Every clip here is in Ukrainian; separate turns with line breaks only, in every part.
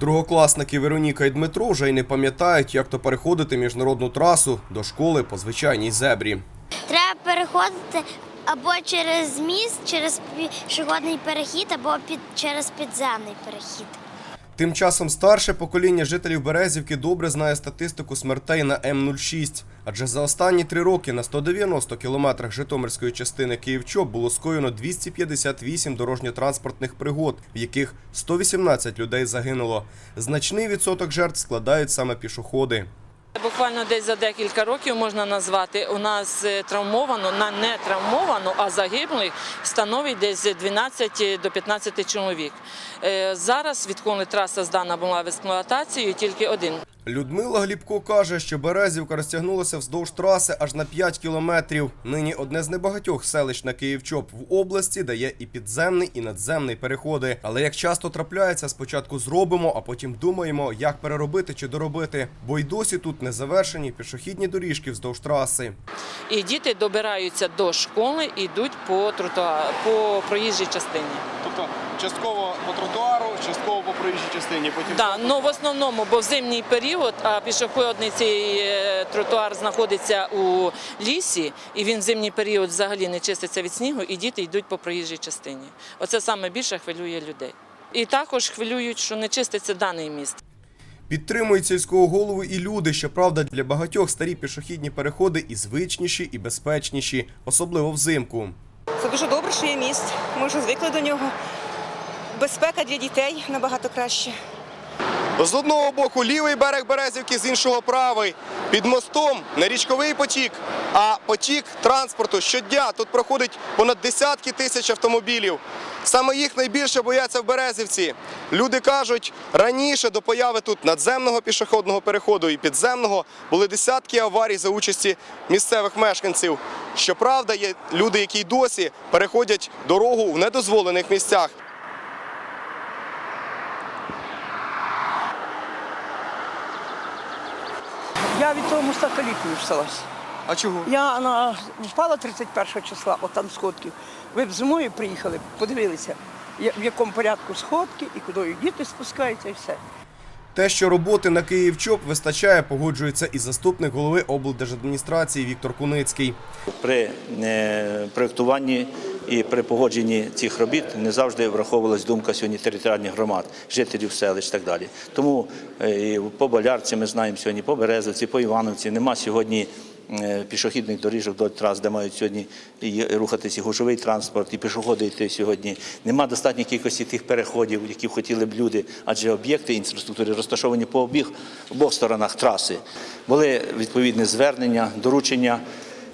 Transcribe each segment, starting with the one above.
Другокласники Вероніка і Дмитро вже й не пам'ятають, як то переходити міжнародну трасу до школи по звичайній зебрі.
Треба переходити або через міст, через пішохідний перехід, або під, через підземний перехід.
Тим часом старше покоління жителів Березівки добре знає статистику смертей на М06, адже за останні три роки на 190 кілометрах Житомирської частини Київчо було скоєно 258 дорожньо-транспортних пригод, в яких 118 людей загинуло. Значний відсоток жертв складають саме пішоходи.
Буквально десь за декілька років можна назвати, у нас е, травмовано, на не травмовано, а загиблих становить десь 12 до 15 чоловік. Е, Зараз, відколи траса здана була в експлуатацію, тільки один.
Людмила Глібко каже, що Березівка розтягнулася вздовж траси аж на 5 кілометрів. Нині одне з небагатьох селищ на Київчоп в області дає і підземний, і надземний переходи. Але як часто трапляється, спочатку зробимо, а потім думаємо, як переробити чи доробити. Бо й досі тут не завершені пішохідні доріжки вздовж траси.
І діти добираються до школи і йдуть по тротуару, по проїжджій частині.
Тобто частково по тротуару, частково по проїжджій частині. Потім
Да, ну в основному, бо в зимній період, а пішохідний цей е, тротуар знаходиться у лісі, і він в зимній період взагалі не чиститься від снігу, і діти йдуть по проїжджій частині. Оце саме більше хвилює людей. І також хвилюють, що не чиститься даний міст.
Підтримують сільського голову і люди. Щоправда, для багатьох старі пішохідні переходи і звичніші, і безпечніші, особливо взимку.
Це дуже добре, що є міст. Ми вже звикли до нього. Безпека для дітей набагато краще.
З одного боку лівий берег Березівки, з іншого правий. Під мостом не річковий потік, а потік транспорту. Щодня тут проходить понад десятки тисяч автомобілів. Саме їх найбільше бояться в Березівці. Люди кажуть, раніше до появи тут надземного пішохідного переходу і підземного були десятки аварій за участі місцевих мешканців. Щоправда, є люди, які досі переходять дорогу в недозволених місцях.
Я від того моста калікою всталася.
А чого?
Я на, впала 31 числа, от там сходки. Ви б зимою приїхали, подивилися, в якому порядку сходки і куди діти спускаються і все.
Те, що роботи на Київчоп вистачає, погоджується і заступник голови облдержадміністрації Віктор Куницький.
При е, проєктуванні і при погодженні цих робіт не завжди враховувалась думка сьогодні територіальних громад, жителів селищ і так далі. Тому е, і по Болярці ми знаємо сьогодні, по Березовці, по Івановці нема сьогодні е, пішохідних доріжок до трас, де мають сьогодні рухатися і гужовий транспорт, і пішоходи йти сьогодні. Нема достатньої кількості тих переходів, які хотіли б люди, адже об'єкти інфраструктури розташовані по обіг обох сторонах траси. Були відповідні звернення, доручення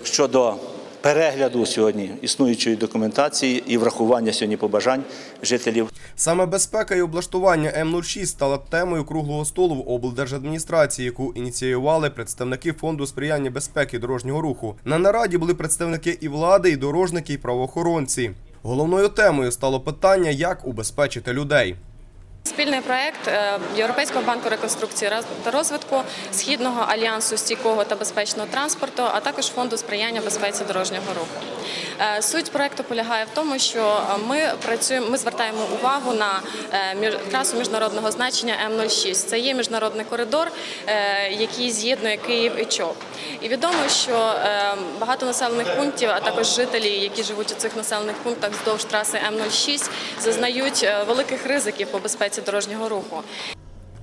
щодо перегляду сьогодні існуючої документації і врахування сьогодні побажань жителів
Саме безпека і облаштування М06 стала темою круглого столу в облдержадміністрації, яку ініціювали представники фонду сприяння безпеки дорожнього руху. На нараді були представники і влади, і дорожники, і правоохоронці. Головною темою стало питання, як убезпечити людей.
Спільний проект е, Європейського банку реконструкції та розвитку східного альянсу стійкого та безпечного транспорту, а також фонду сприяння безпеці дорожнього руху. Е, Суть проекту полягає в тому, що ми працюємо, ми звертаємо увагу на е, трасу міжнародного значення М06. Це є міжнародний коридор, який з'єднує Київ і ЧОП. І відомо, що багато населених пунктів, а також жителі, які живуть у цих населених пунктах вздовж траси М06, зазнають великих ризиків по дорожнього руху.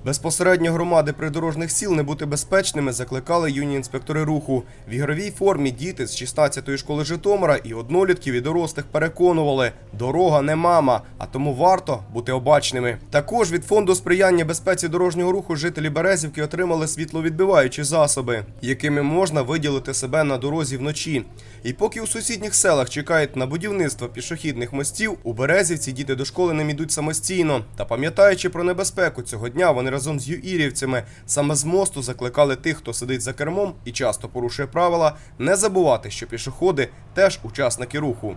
Безпосередньо громади придорожних сіл не бути безпечними закликали юні інспектори руху. В ігровій формі діти з 16-ї школи Житомира і однолітків і дорослих переконували, дорога не мама, а тому варто бути обачними. Також від фонду сприяння безпеці дорожнього руху жителі Березівки отримали світловідбиваючі засоби, якими можна виділити себе на дорозі вночі. І поки у сусідніх селах чекають на будівництво пішохідних мостів, у Березівці діти до школи не йдуть самостійно. Та пам'ятаючи про небезпеку цього дня, вони разом з юірівцями саме з мосту закликали тих, хто сидить за кермом і часто порушує правила, не забувати, що пішоходи теж учасники руху.